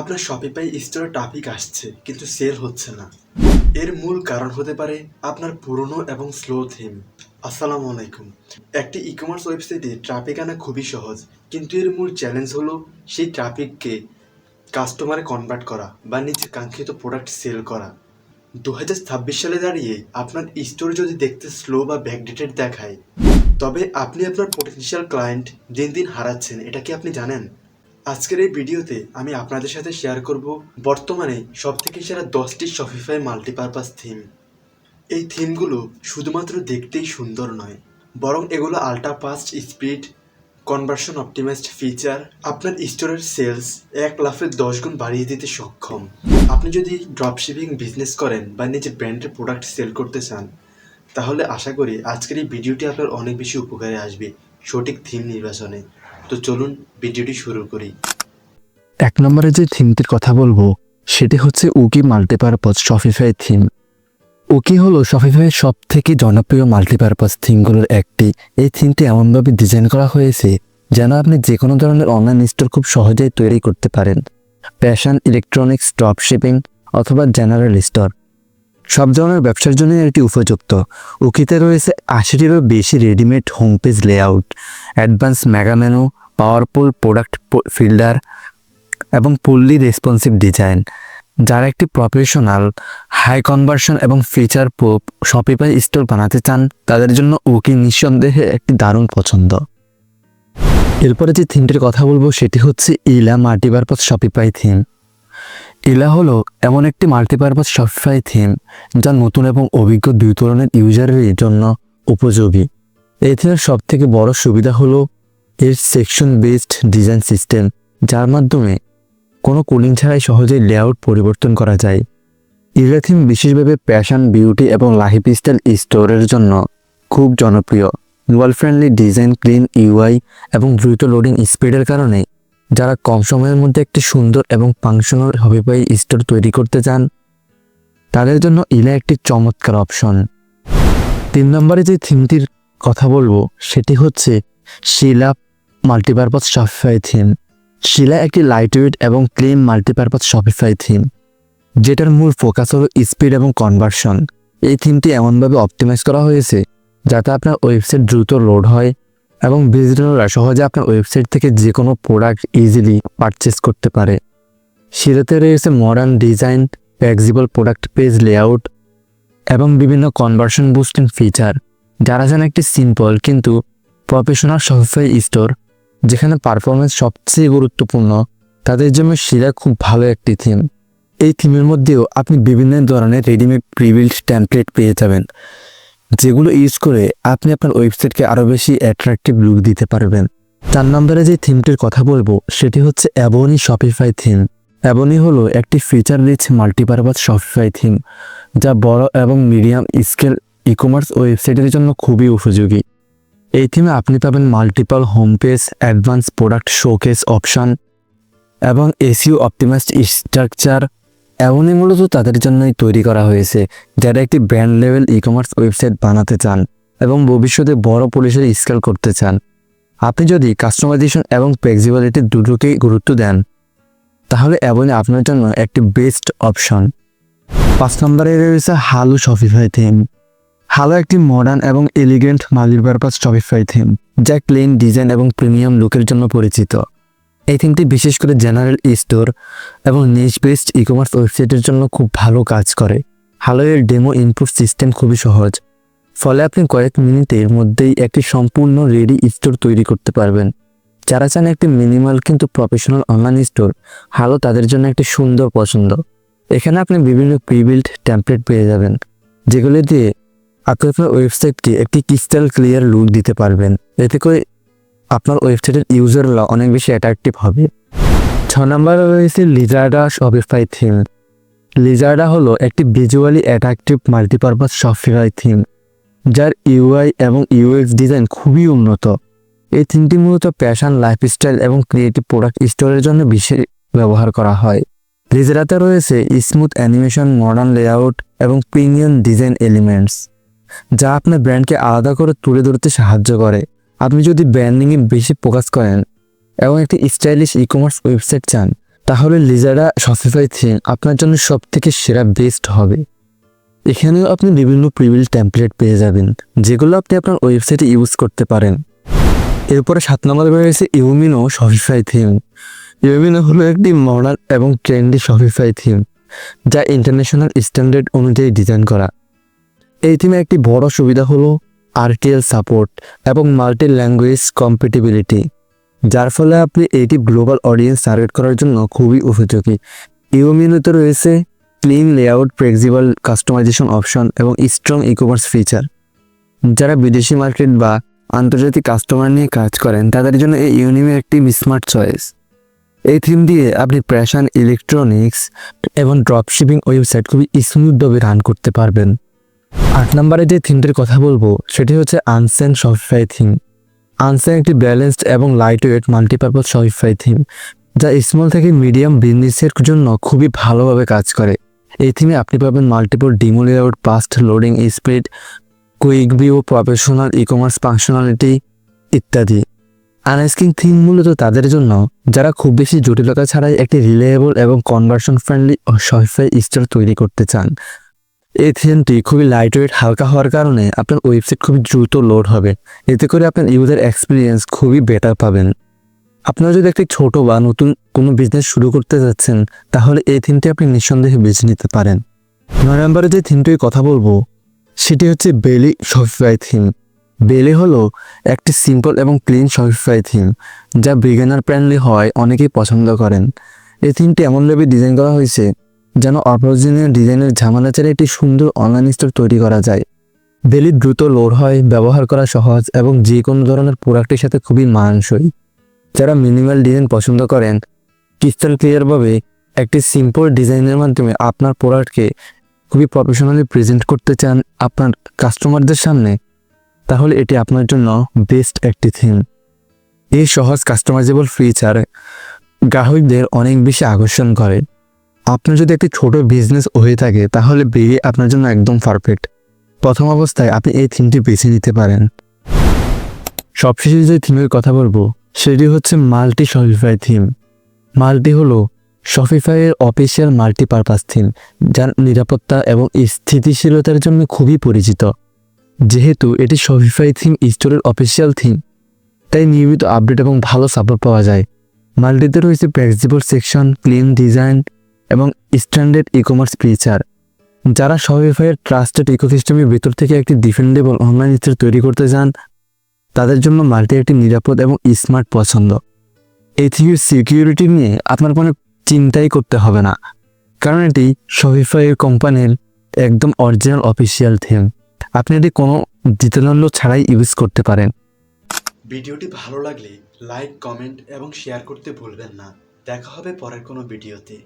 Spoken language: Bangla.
আপনার শপিফাই স্টোরে ট্রাফিক আসছে, কিন্তু সেল হচ্ছে না। এর মূল কারণ হতে পারে আপনার পুরনো এবং স্লো থিম আসসালামু আলাইকুম। একটি ই কমার্স ওয়েবসাইটে ট্রাফিক আনা খুবই সহজ, কিন্তু এর মূল চ্যালেঞ্জ হলো সেই ট্রাফিককে কাস্টমারে কনভার্ট করা বা নিজের কাঙ্ক্ষিত প্রোডাক্ট সেল করা। দু হাজার ছাব্বিশ সালে দাঁড়িয়ে আপনার স্টোর যদি দেখতে স্লো বা ব্যাকডেটেড দেখায়, তবে আপনি আপনার পটেনশিয়াল ক্লায়েন্ট দিন দিন হারাচ্ছেন, এটা কি আপনি জানেন? আজকের এই ভিডিওতে আমি আপনাদের সাথে শেয়ার করব বর্তমানে সবথেকে সেরা দশটি শপিফাই মাল্টিপারপাস থিম এই থিমগুলো শুধুমাত্র দেখতেই সুন্দর নয়, বরং এগুলো ultra fast speed conversion optimised feature আপনার স্টোরের সেলস এক লাফে দশ গুণ বাড়িয়ে দিতে সক্ষম। আপনি যদি ড্রপশিপিং বিজনেস করেন বা নিজের ব্র্যান্ডের প্রোডাক্ট সেল করতে চান, তাহলে আশা করি আজকের এই ভিডিওটি আপনার অনেক বেশি উপকারে আসবে সঠিক থিম নির্বাচনে। তো চলুন ভিডিওটি শুরু করি। এক নম্বরে যে থিমটির কথা বলব, সেটি হচ্ছে উকি মাল্টিপারপাস শপিফাই থিম। উকি হলো শপিফাইয়ের সব থেকে জনপ্রিয় মাল্টিপারপাস থিমগুলোর একটি। এই থিমটি এমনভাবে ডিজাইন করা হয়েছে যেন আপনি যে কোনো ধরনের অনলাইন স্টোর খুব সহজেই তৈরি করতে পারেন। ফ্যাশন, ইলেকট্রনিক্স, ড্রপ শিপিং অথবা জেনারেল স্টোর। সব ধরনের ব্যবসার জন্য এটি উপযুক্ত। উকিতে রয়েছে আশিটিরও বেশি readymade home page layout advance mega menu powerful product filter এবং ফুললি রেসপন্সিভ ডিজাইন যারা একটি প্রফেশনাল হাই কনভার্সন এবং ফিচার প্রুফ শপিফাই স্টোর বানাতে চান, তাদের জন্য উকি নিঃসন্দেহে একটি দারুণ পছন্দ। এরপরে যে থিমটির কথা বলব, সেটি হচ্ছে ইলা মাল্টিপারপাস শপিফাই থিম ইলা হলো এমন একটি মাল্টিপারপাস শপিফাই থিম যা নতুন এবং অভিজ্ঞ দুই ধরনের ইউজারের জন্য উপযোগী। এই থিমের সব থেকে বড় সুবিধা হলো এর সেকশন বেসড ডিজাইন সিস্টেম যার মাধ্যমে কোনো কুলিং ছাড়াই সহজেই লেআউট পরিবর্তন করা যায়। ইলা থিম বিশেষভাবে প্যাশন বিউটি এবং লাইফ স্টাইল স্টোরের জন্য খুব জনপ্রিয়। Wall friendly design clean UI এবং দ্রুত লোডিং স্পিডের কারণে যারা কম সময়ের মধ্যে একটি সুন্দর এবং ফাংশনাল হবিপাই স্টোর তৈরি করতে চান, তাদের জন্য ইলা একটি চমৎকার অপশন তিন নম্বরে যে থিমটির কথা বলব, সেটি হচ্ছে Shella multipurpose Shopify theme Shella একটি লাইটওয়েট এবং ক্লিন মাল্টিপারপাস শপিফাই থিম যেটার মূল ফোকাস হলো স্পিড এবং কনভার্সন এই থিমটি এমনভাবে অপটিমাইজ করা হয়েছে, যাতে আপনার ওয়েবসাইট দ্রুত লোড হয় এবং ভিজিটররা সহজে আপনার ওয়েবসাইট থেকে যে কোনো প্রোডাক্ট ইজিলি পারচেস করতে পারে। শিলাতে রয়েছে modern design flexible product page layout এবং বিভিন্ন কনভার্সন বুস্টিং ফিচার যারা যেন একটি সিম্পল কিন্তু প্রফেশনাল শপিফাই স্টোর যেখানে পারফরমেন্স সবচেয়ে গুরুত্বপূর্ণ, তাদের জন্য শিলা খুব ভালো একটি থিম এই থিমের মধ্যেও আপনি বিভিন্ন ধরনের রেডিমেড প্রিবিল্ড টেমপ্লেট পেয়ে যাবেন। যেগুলো ইউজ করে আপনি আপনার ওয়েবসাইটকে আরও বেশি অ্যাট্রাকটিভ লুক দিতে পারবেন। চার নম্বরে যে থিমটির কথা বলব, সেটি হচ্ছে অ্যাবনি শপিফাই থিম অ্যাবনি হলো একটি feature rich multipurpose Shopify theme যা বড় এবং মিডিয়াম স্কেল ই কমার্স ওয়েবসাইটের জন্য খুবই উপযোগী। এই থিমে আপনি পাবেন multiple home page advance product showcase option এবং এসিও অপটিমাইজড স্ট্রাকচার এমনই মূলত তাদের জন্যই তৈরি করা হয়েছে, যারা একটি brand level e commerce website বানাতে চান এবং ভবিষ্যতে বড় পরিসরে স্কেল করতে চান। আপনি যদি কাস্টমাইজেশন এবং ফ্লেক্সিবিলিটি দুটোকেই গুরুত্ব দেন, তাহলে অ্যাবনি আপনার জন্য একটি বেস্ট অপশন পাঁচ নম্বরে রয়েছে হালু শপিফাই থিম হালো একটি মডার্ন এবং এলিগেন্ট মাল্টিপারপাস শপিফাই থিম যা ক্লিন ডিজাইন এবং প্রিমিয়াম লুকের জন্য পরিচিত। এই থিমটি বিশেষ করে জেনারেল স্টোর এবং নিচ বেসড ই কমার্স ওয়েবসাইটের জন্য খুব ভালো কাজ করে। হালোয়ের ডেমো ইনপুট সিস্টেম খুবই সহজ। ফলে আপনি কয়েক মিনিটের মধ্যেই একটি সম্পূর্ণ রেডি স্টোর তৈরি করতে পারবেন। যারা চান একটি মিনিমাল কিন্তু প্রফেশনাল অনলাইন স্টোর হালো তাদের জন্য একটি সুন্দর পছন্দ। এখানে আপনি বিভিন্ন প্রিবিল্ড টেমপ্লেট পেয়ে যাবেন, যেগুলি দিয়ে আপনি আপনার ওয়েবসাইটটি একটি ক্রিস্টাল ক্লিয়ার লুক দিতে পারবেন। এতে করে আপনার ওয়েবসাইটের ইউজাররা অনেক বেশি অ্যাট্রাকটিভ হবে। ছ নম্বরে রয়েছে লিজার্ডা শপিফাই থিম লিজার্ডা হলো একটি visually attractive multipurpose Shopify theme যার ইউআই এবং ইউএক্স ডিজাইন খুবই উন্নত। এই থিমটি মূলত প্যাশন লাইফস্টাইল এবং ক্রিয়েটিভ প্রোডাক্ট স্টোরের জন্য বিশেষ ব্যবহার করা হয়। লিজারাতে রয়েছে স্মুথ অ্যানিমেশন মডার্ন লেআউট এবং প্রিমিয়াম ডিজাইন এলিমেন্টস যা আপনার ব্র্যান্ডকে আলাদা করে তুলে ধরতে সাহায্য করে। আপনি যদি ব্র্যান্ডিংয়ে বেশি ফোকাস করেন এবং একটি স্টাইলিশ ই কমার্স ওয়েবসাইট চান, তাহলে লিজারা শপিফাই থিম আপনার জন্য সব থেকে সেরা বেস্ট হবে। এখানেও আপনি বিভিন্ন প্রিভিল টেমপ্লেট পেয়ে যাবেন, যেগুলো আপনি আপনার ওয়েবসাইটে ইউজ করতে পারেন। এরপরে সাত নম্বরে রয়েছে ইউমিনো শপিফাই থিম ইউমিনো হলো একটি মডার্ন এবং ট্রেন্ডি শপিফাই থিম যা ইন্টারন্যাশনাল স্ট্যান্ডার্ড অনুযায়ী ডিজাইন করা। এই থিমে একটি বড় সুবিধা হলো আরটিএল সাপোর্ট এবং মাল্টি ল্যাঙ্গুয়েজ কম্পিটিবিলিটি, যার ফলে আপনি এটি গ্লোবাল অডিয়েন্স টার্গেট করার জন্য খুবই উপযোগী। ইউমিনোতে রয়েছে clean layout, flexible customisation option এবং স্ট্রং ই কমার্স ফিচার যারা বিদেশি মার্কেট বা আন্তর্জাতিক কাস্টমার নিয়ে কাজ করেন, তাদের জন্য এই ইউনিমি একটি স্মার্ট চয়েস। এই থিম দিয়ে আপনি প্যাশন, ইলেকট্রনিক্স এবং ড্রপশিপিং ওয়েবসাইট খুবই স্মুথভাবে রান করতে পারবেন। আট নম্বরে যে থিমটির কথা বলব, সেটি হচ্ছে আনসেন শপিফাই থিম আনসেন একটি ব্যালেন্সড এবং lightweight multipurpose Shopify theme যা স্মল থেকে মিডিয়াম বিজনেসের জন্য খুবই ভালোভাবে কাজ করে। এই থিমে আপনি পাবেন multiple demo layout fast loading speed quick view professional e commerce functionality ইত্যাদি। আনস্কিং থিম মূলত তাদের জন্য, যারা খুব বেশি জটিলতা ছাড়াই একটি রিলেয়েবল এবং কনভার্সন ফ্রেন্ডলি শপিফাই স্টোর তৈরি করতে চান। এই থিমটি খুবই লাইট ওয়েট হালকা হওয়ার কারণে আপনার ওয়েবসাইট খুবই দ্রুত লোড হবে। এতে করে আপনার ইউজার এক্সপিরিয়েন্স খুবই বেটার পাবেন। আপনারা যদি একটি ছোট বা নতুন কোনো বিজনেস শুরু করতে যাচ্ছেন, তাহলে এই থিমটি আপনি নিঃসন্দেহে বেছে নিতে পারেন। নয় নম্বরে যে থিমটির কথা বলব, সেটি হচ্ছে বেলি শপিফাই থিম বেলি হলো একটি সিম্পল এবং ক্লিন শপিফাই থিম যা বিগিনার ফ্রেন্ডলি হওয়ায় অনেকেই পছন্দ করেন। এই থিমটি এমনভাবে ডিজাইন করা হয়েছে যেন অপ্রয়োজনীয় ডিজাইনের ঝামেলা ছেড়ে একটি সুন্দর অনলাইন স্টোর তৈরি করা যায়। বেলি দ্রুত লোড হয়, ব্যবহার করা সহজ এবং যে কোনো ধরনের প্রোডাক্টের সাথে খুবই মানানসই। যারা মিনিমাল ডিজাইন পছন্দ করেন ক্রিস্টাল ক্লিয়ারভাবে একটি সিম্পল ডিজাইনের মাধ্যমে আপনার প্রোডাক্টকে খুবই প্রফেশনালি প্রেজেন্ট করতে চান আপনার কাস্টমারদের সামনে, তাহলে এটি আপনার জন্য বেস্ট একটি থিম এই সহজ কাস্টমাইজেবল ফিচার গ্রাহকদের অনেক বেশি আকর্ষণ করে। আপনার যদি একটি ছোট বিজনেস হয়ে থাকে, তাহলে বেরিয়ে আপনার জন্য একদম পারফেক্ট প্রথম অবস্থায় আপনি এই থিমটি বেছে নিতে পারেন। সবশেষে যে থিমের কথা বলব, সেটি হচ্ছে মাল্টি শপিফাই থিম মাল্টি হলো শপিফাইয়ের অফিসিয়াল মাল্টিপারপাস থিম যার নিরাপত্তা এবং স্থিতিশীলতার জন্য খুবই পরিচিত। যেহেতু এটি শপিফাই থিম স্টোরের অফিসিয়াল থিম তাই নিয়মিত আপডেট এবং ভালো সাপোর্ট পাওয়া যায়। মাল্টিতে রয়েছে ফ্লেক্সিবল সেকশন ক্লিন ডিজাইন এবং স্ট্যান্ডার্ড ই কমার্স ফিচার যারা শপিফাইয়ের ট্রাস্টেড ইকোসিস্টেমের ভিতর থেকে একটি ডিফেন্ডেবল অনলাইন স্টোর তৈরি করতে চান, তাদের জন্য মাল্টি একটি নিরাপদ এবং স্মার্ট পছন্দ। এই থেকে সিকিউরিটি নিয়ে আপনার কোনো চিন্তাই করতে হবে না, কারণ এটি শপিফাই কোম্পানির একদম অরিজিনাল অফিসিয়াল থিম আপনি এটি কোনো দ্বিতীয়মূল্য ছাড়াই ইউজ করতে পারেন। ভিডিওটি ভালো লাগলে লাইক কমেন্ট এবং শেয়ার করতে ভুলবেন না। দেখা হবে পরের কোনো ভিডিওতে।